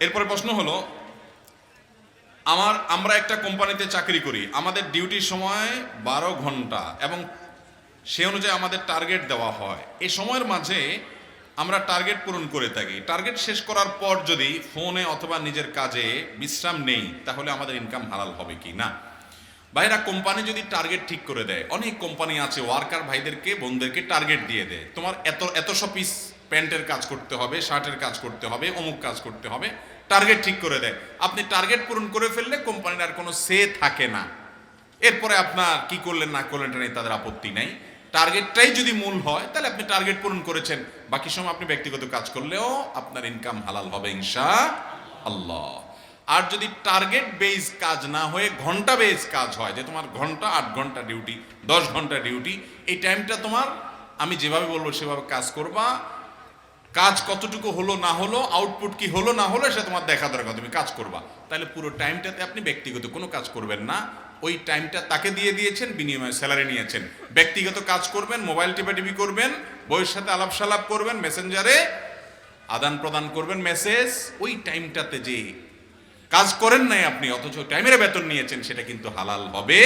এরপরে প্রশ্ন হলো, আমার, আমরা একটা কোম্পানিতে চাকরি করি, আমাদের ডিউটির সময় বারো ঘণ্টা এবং সে অনুযায়ী আমাদের টার্গেট দেওয়া হয়। এই সময়ের মাঝে আমরা টার্গেট পূরণ করে থাকি। টার্গেট শেষ করার পর যদি ফোনে অথবা নিজের কাজে বিশ্রাম নেই, তাহলে আমাদের ইনকাম হালাল হবে কি না? ভাইরা, কোম্পানি যদি টার্গেট ঠিক করে দেয়, অনেক কোম্পানি আছে ওয়ার্কার ভাইদেরকে, বোনদেরকে টার্গেট দিয়ে দেয়। তোমার এত, এতশো পিস প্যান্টের কাজ করতে হবে, শার্টের কাজ করতে হবে, অমুক কাজ করতে হবে টার্গেট ঠিক করে দেয়। আপনি টার্গেট পূরণ করে ফেললে কোম্পানির আর কোনো সে থাকে না। এরপরে আপনার কি করলেন, না করলেন, এটা নিয়ে তাদের আপত্তি নাই। টার্গেটটাই যদি মূল হয়, তাহলে আপনি টার্গেট পূরণ করেছেন। বাকি সময় আপনি ব্যক্তিগত কাজ করলেও আপনার ইনকাম হালাল হবে ইনশা আল্লাহ আর যদি টার্গেট বেস কাজ না হয়ে ঘণ্টা বেস কাজ হয়, যে তোমার ঘণ্টা আট ঘণ্টা ডিউটি দশ ঘণ্টা ডিউটি এই টাইমটা তোমার, আমি যেভাবে বলব সেভাবে কাজ করবা। কাজ কতটুকু হলো না হলো আউটপুট কি হলো না হলো, সেটা তোমার দেখা দরকার, তুমি কাজ করবা। তাহলে পুরো টাইমটাতে আপনি ব্যক্তিগত কোনো কাজ করবেন না। ওই টাইমটা তাকে দিয়ে দিয়েছেন, বিনিময়ে স্যালারি নিয়েছেন। ব্যক্তিগত কাজ করবেন মোবাইল টিপাটিপি করবেন, বইয়ের সাথে আলাপ সালাপ করবেন মেসেঞ্জারে আদান প্রদান করবেন মেসেজ ওই টাইমটাতে যে কাজ করেন নাই আপনি, অথচ টাইমের বেতন নিয়েছেন, সেটা কিন্তু হালাল হবে।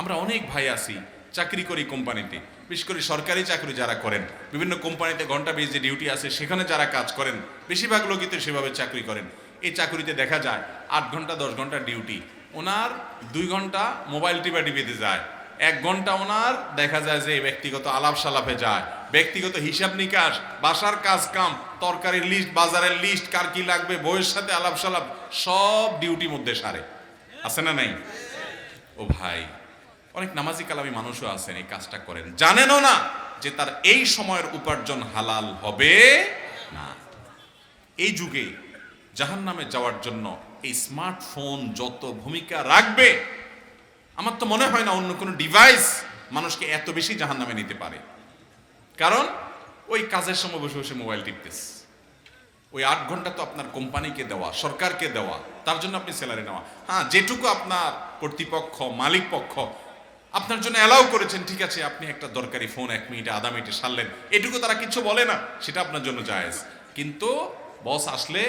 আমরা অনেক ভাই আছি, চাকরি করি কোম্পানিতে। বিশেষ করে সরকারি চাকরি যারা করেন, বিভিন্ন কোম্পানিতে ঘণ্টা বেজ যে ডিউটি আছে, সেখানে যারা কাজ করেন, বেশিরভাগ লোকই তো সেভাবে চাকরি করেন। এই চাকরিতে দেখা যায় আট ঘণ্টা, দশ ঘণ্টা ডিউটি। ওনার দুই ঘণ্টা মোবাইল টিপা টিপিতে যায়। এক ঘণ্টা ওনার দেখা যায় যে ব্যক্তিগত আলাপ সালাপে যায়। ব্যক্তিগত হিসাব নিকাশ, বাসার কাজ কাম তরকারির লিস্ট বাজারের লিস্ট কার কি লাগবে, বইয়ের সাথে আলাপ সালাপ সব ডিউটি মধ্যে সারে। আছে না নাই? ও ভাই। অনেক নামাজি কালামি মানুষও আছেন, এই কাজটা করেন। জানেনও না যে তার এই সময়ের উপার্জন হালাল হবে না। এই যুগে জাহান নামে যাওয়ার জন্য এই স্মার্টফোন যত ভূমিকা রাখবে, আমার তো মনে হয় না অন্য কোনো ডিভাইস মানুষকে এত বেশি জাহান নামে নিতে পারে। কারণ ওই কাজের সময় বসে বসে মোবাইল টিপতেছে। ওই আট ঘণ্টা তো আপনার কোম্পানিকে দেওয়া, সরকারকে দেওয়া, তার জন্য আপনি স্যালারি নেওয়া। হ্যাঁ যেটুকু আপনার কর্তৃপক্ষ মালিক পক্ষ আপনার জন্য অ্যালাউ করেছেন, ঠিক আছে, আপনি একটা দরকারি ফোন এক মিনিটে, আধা মিনিটে সারলেন। এটুকু তারা কিছু বলে না, সেটা আপনার জন্য জায়েজ। কিন্তু বস আসলে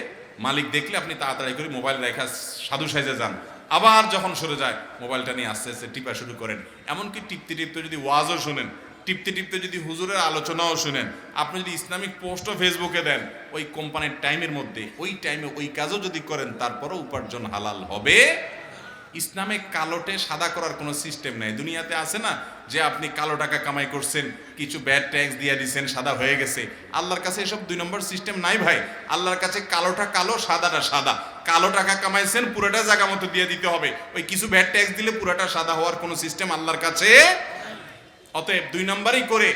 মালিক দেখলে আপনি তাড়াতাড়ি করে মোবাইল রেখা সাধু সাইজে যান। আবার যখন সরে যায় মোবাইলটা নিয়ে আস্তে আস্তে টিপা শুরু করেন। এমনকি টিপতে টিপতে যদি ওয়াজও শুনেন, টিপতে টিপতে যদি হুজুরের আলোচনাও শুনেন, আপনি যদি ইসলামিক পোস্টও ফেসবুকে দেন, ওই কোম্পানির টাইমের মধ্যে, ওই টাইমে ওই কাজও যদি করেন, তারপরও উপার্জন হালাল হবে। ইসলামে কালোটে সাদা করার কোনো সিস্টেম নাই। দুনিয়াতে আছে না যে আপনি কালো টাকা কামাই করছেন, কিছু ব্যাড ট্যাক্স দিয়ে দিচ্ছেন সাদা হয়ে গেছে। আল্লাহর কাছে এসব দুই নম্বর সিস্টেম নাই ভাই। আল্লাহর কাছে কালোটা কালো, সাদাটা সাদা। কালো টাকা কামাইছেন, পুরোটা জায়গা মতো দিয়ে দিতে হবে। ওই কিছু ব্যাড ট্যাক্স দিলে পুরোটা সাদা হওয়ার কোনো সিস্টেম আল্লাহর কাছে অতএব দুই নম্বরই করে।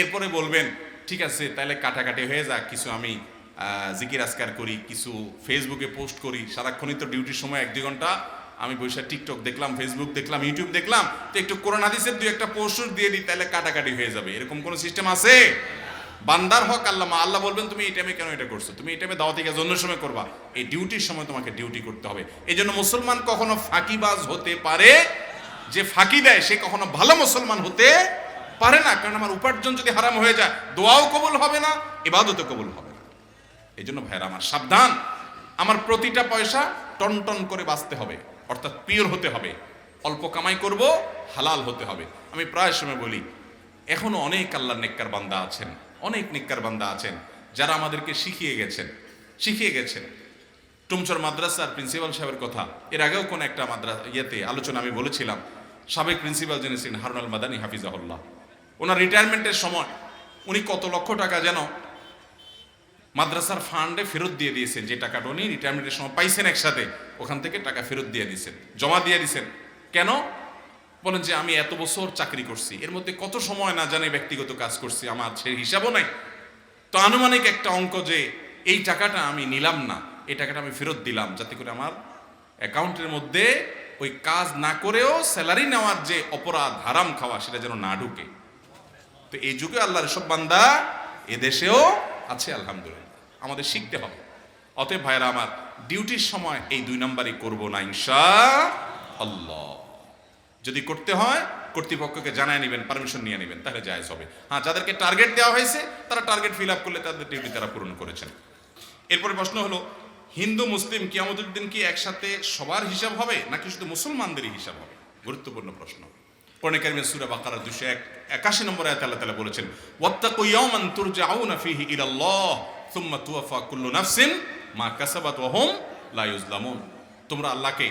এরপরে বলবেন, ঠিক আছে তাহলে কাটাকাটি হয়ে যাক। কিছু আমি জিকির আজকার করি, কিছু ফেসবুকে পোস্ট করি। সারাক্ষণই তো ডিউটির সময় এক দুই ঘণ্টা আমি বসে টিকটক দেখলাম ফেসবুক দেখলাম ইউটিউব দেখলাম, তো একটু কোরআন হাদিসের দুই একটা পোস্ট দিয়ে দিই, তাহলে কাটাকাটি হয়ে যাবে। এরকম কোনো সিস্টেম আছে? বান্দার হক আল্লাহ আল্লাহ বলবেন, তুমি এই টাইমে কেন এটা করছ? তুমি এই টাইমে দাওয়াতি কাজ অন্য সময় করবা। এই ডিউটির সময় তোমাকে ডিউটি করতে হবে। এই জন্য মুসলমান কখনো ফাঁকিবাজ হতে পারে, যে ফাঁকি দেয়, সে কখনো ভালো মুসলমান হতে পারে না। কারণ আমার উপার্জন যদি হারাম হয়ে যায়, দোয়াও কবুল হবে না, ইবাদতও কবুল হবে না। এই জন্য ভাইরা আমার সাবধান। আমার প্রতিটা পয়সা টন টন করে বাঁচতে হবে। অর্থাৎ পিওর হতে হবে। অল্প কামাই করব, হালাল হতে হবে। আমি প্রায় সময় বলি, এখনও অনেক আল্লাহর নেককার বান্দা আছেন, অনেক নেককার বান্দা আছেন, যারা আমাদেরকে শিখিয়ে গেছেন শিখিয়ে গেছেন। টুমচর মাদ্রাসার প্রিন্সিপাল সাহেবের কথা, এর আগেও কোন একটা মাদ্রাসা, ইয়েতে আলোচনা আমি বলেছিলাম, সাবেক প্রিন্সিপাল যিনি ছিলেন, হারুনাল মাদানী হাফিজাহুল্লাহ। ওনার রিটায়ারমেন্টের সময়, উনি কত লক্ষ টাকা যেন মাদ্রাসার ফান্ডে ফেরত দিয়ে দিয়েছেন যে টাকাটা উনি রিটায়ারমেন্টের সময় পাইছেন একসাথে। ওখান থেকে টাকা ফেরত দিয়ে দিয়েছেন, জমা দিয়ে দিয়েছেন। কেন? বলেন যে আমি এত বছর চাকরি করছি, এর মধ্যে কত সময় না জানে ব্যক্তিগত কাজ করছি, আমার সে হিসাবও নাই। তো আনুমানিক একটা অঙ্ক যে এই টাকাটা আমি নিলাম না, এই টাকাটা আমি ফেরত দিলাম, যাতে করে আমার অ্যাকাউন্টের মধ্যে ওই কাজ না করেও স্যালারি নেওয়ার যে অপরাধ হারাম খাওয়া সেটা যেন না ঢুকে। তো এই যুগে আল্লাহর সব বান্দা এদেশেও আছে, আলহামদুলিল্লাহ। আমাদের শিখতে হবে। অতএব ভাইরা আমার ডিউটির সময় এই দুই নাম্বারই করব না ইনশা আল্লাহ যদি করতে হয়, কর্তৃপক্ষকে জানায় নেবেন, পারমিশন নিয়ে নেবেন, তাহলে জায়েজ হবে। হ্যাঁ যাদেরকে টার্গেট দেওয়া হয়েছে, তারা টার্গেট ফিল আপ করলে তাদের ডিউটি তারা পূরণ করেছেন। এরপরে প্রশ্ন হলো, হিন্দু, মুসলিম কিয়ামতের দিন কি একসাথে সবার হিসাব হবে, নাকি শুধু মুসলমানদেরই হিসাব হবে? গুরুত্বপূর্ণ প্রশ্ন। পর্ণকারী সুরা বাকারা দুশো এক একাশি নম্বর আয়াত আল্লাহ তাআলা বলেছেন, ওয়াত্তাকু ইয়াওমান তুরজাউনা ফীহি ইলাল্লাহ। কুল্লু নাফসিন মা কাসাবাত ওহম লাইজলামুন তোমরা আল্লাহকে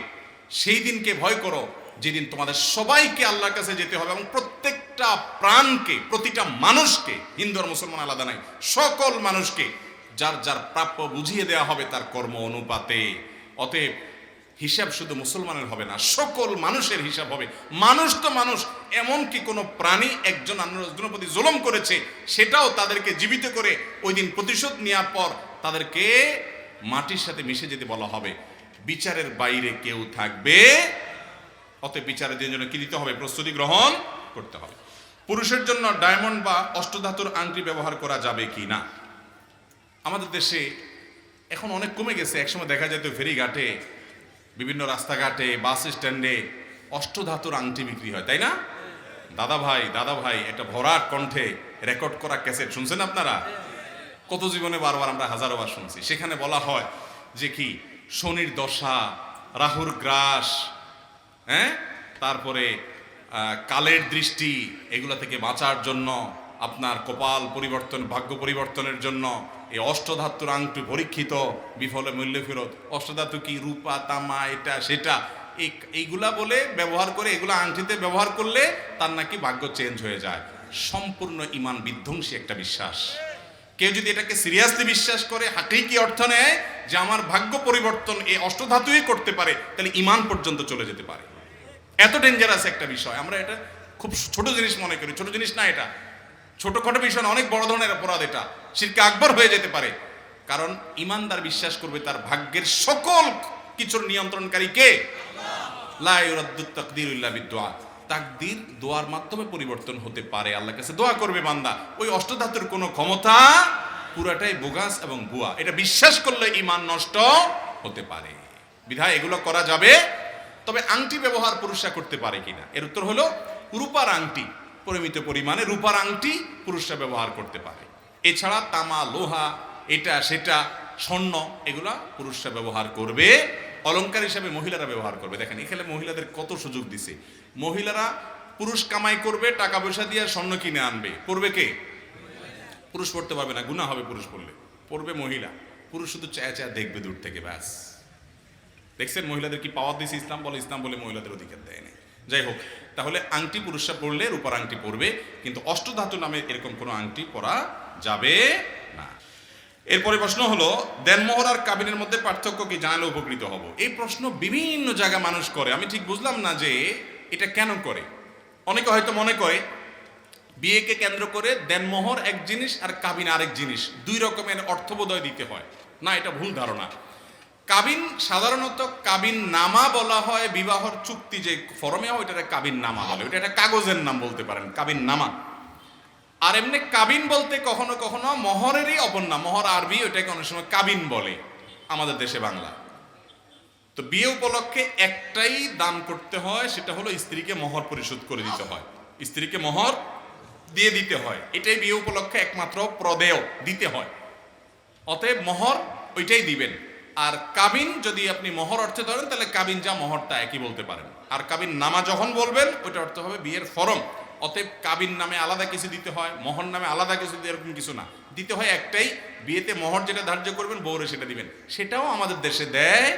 সেই দিনকে ভয় করো যেদিন তোমাদের সবাইকে আল্লাহর কাছে যেতে হবে এবং প্রত্যেকটা প্রাণকে, প্রতিটা মানুষকে, হিন্দু আর মুসলমান আলাদা নাই সকল মানুষকে যার যার প্রাপ্য বুঝিয়ে দেওয়া হবে তার কর্ম অনুপাতে। অতএব হিসাব শুধু মুসলমানের হবে না, সকল মানুষের হিসাব হবে। মানুষ তো মানুষ এমন কি কোনো প্রাণী একজন অন্যজনের প্রতি জুলম করেছে, সেটাও তাদেরকে জীবিত করে ওই দিন প্রতিশোধ নেওয়ার পর তাদেরকে মাটির সাথে মিশে যেতে বলা হবে। বিচারের বাইরে কেউ থাকবে, অতএব বিচারের জন্য কি দিতে হবে? প্রস্তুতি গ্রহণ করতে হবে। পুরুষের জন্য ডায়মন্ড বা অষ্টধাতুর আংটি ব্যবহার করা যাবে কি না? আমাদের দেশে এখন অনেক কমে গেছে, একসময় দেখা যেত ফেরিঘাটে বিভিন্ন রাস্তাঘাটে, বাস স্ট্যান্ডে অষ্টধাতুর আংটি বিক্রি হয়, তাই না? দাদা ভাই দাদা ভাই, একটা ভরাট কণ্ঠে রেকর্ড করা ক্যাসেট, শুনছেন আপনারা? কত জীবনে বারবার আমরা হাজারো বার শুনছি। সেখানে বলা হয় যে কি? শনির দশা, রাহুর গ্রাস হ্যাঁ? তারপরে কালের দৃষ্টি, এগুলো থেকে বাঁচার জন্য, আপনার কপাল পরিবর্তন, ভাগ্য পরিবর্তনের জন্য এই অষ্টধাতুর আংটি পরীক্ষিত, বিফলে মূল্য ফেরত। অষ্টধাতু কি? রূপা, তামা, এটা, সেটা। এই, এইগুলা বলে ব্যবহার করে, এগুলা আংটিতে ব্যবহার করলে তার নাকি ভাগ্য চেঞ্জ হয়ে যায়। সম্পূর্ণ ইমান বিধ্বংসী একটা বিশ্বাস। কেউ যদি এটাকে সিরিয়াসলি বিশ্বাস করে হাকিকি অর্থ নেয়? যে আমার ভাগ্য পরিবর্তন এই অষ্টধাতুই করতে পারে, তাহলে ইমান পর্যন্ত চলে যেতে পারে। এত ডেঞ্জারাস একটা বিষয়। আমরা এটা খুব ছোট জিনিস মনে করি। ছোট জিনিস না এটা। ছোটখাটো বিষয় অনেক বড় ধরনের অপরাধ এটা। শিরকে আকবর হয়ে যেতে পারে। কারণ ইমানদার বিশ্বাস করবে তার ভাগ্যের সকল কিছুর নিয়ন্ত্রণকারী কে? বিদুয়া। তাকদির দোয়ার মাধ্যমে পরিবর্তন হতে পারে। আল্লাহ কাছে দোয়া করবে বান্দা। ওই অষ্টধাতুর কোনো ক্ষমতা পুরাটাই বোগাস এবং ভুয়া। এটা বিশ্বাস করলে ইমান নষ্ট হতে পারে। বিধায় এগুলো করা যাবে। তবে আংটি ব্যবহার পুরুষরা করতে পারে কিনা? এর উত্তর হলো, রূপার আংটি। পরিমিত পরিমাণে রূপার আংটি পুরুষরা ব্যবহার করতে পারে। এছাড়া তামা, লোহা, এটা, সেটা, স্বর্ণ, এগুলা পুরুষরা ব্যবহার করবে। অলংকার হিসাবে মহিলারা ব্যবহার করবে। দেখেন, এখানে মহিলাদের কত সুযোগ দিছে। মহিলারা পুরুষ কামাই করবে, টাকা পয়সা দিয়ে স্বর্ণ কিনে আনবে। পড়বে কে? পুরুষ পড়তে পারবে না গুণা হবে পুরুষ পড়লে। পড়বে মহিলা। পুরুষ শুধু চায়া চায়া দেখবে দূর থেকে, ব্যাস। দেখছেন মহিলাদের কি পাওয়ার দিয়েছে ইসলাম বলে? ইসলাম বলে মহিলাদের অধিকার দেয় না যাই হোক, তাহলে আংটি পুরুষরা পড়লে রূপার আংটি পরবে, কিন্তু অষ্টধাতু নামে এরকম কোনো আংটি পরা যাবে না। এরপরে প্রশ্ন হলো, দেনমোহর আর কাবিনের মধ্যে পার্থক্য কি জানালে উপকৃত হব? এই প্রশ্ন বিভিন্ন জায়গায় মানুষ করে। আমি ঠিক বুঝলাম না যে এটা কেন করে? অনেকে হয়তো মনে করে, বিয়েকে কেন্দ্র করে দেনমোহর এক জিনিস আর কাবিন আরেক জিনিস, দুই রকমের অর্থবোধয় দিতে হয়। না, এটা ভুল ধারণা। কাবিন, সাধারণত কাবিন নামা বলা হয়, বিবাহর চুক্তি যে ফরমে হয় ওইটা কাবিন নামা বলে। ওইটা একটা কাগজের নাম বলতে পারেন, কাবিন নামা। আর এমনি কাবিন বলতে কখনো কখনো মহরেরই অপর নাম মহর আরবি, ওইটাকে অনেক সময় কাবিন বলে আমাদের দেশে বাংলা। তো বিয়ে উপলক্ষে একটাই দান করতে হয়, সেটা হলো স্ত্রীকে মহর পরিশোধ করে দিতে হয়। স্ত্রীকে মহর দিয়ে দিতে হয়। এটাই বিয়ে উপলক্ষে একমাত্র প্রদেয় দিতে হয়। অতএব মহর ওইটাই দিবেন। আর কাবিন যদি আপনি মহর অর্থে ধরেন, তাহলে কাবিন যা মহরটা একই বলতে পারেন। আর কাবিন নামা যখন বলবেন, ওইটা অর্থ হবে বিয়ের ফরম। অতএব কাবিন নামে আলাদা কিছু দিতে হয়, মহর নামে আলাদা কিছু দিতে এরকম কিছু না। দিতে হয় একটাই, বিয়েতে মহর যেটা ধার্য করবেন, বউরে সেটা দিবেন। সেটাও আমাদের দেশে দেয়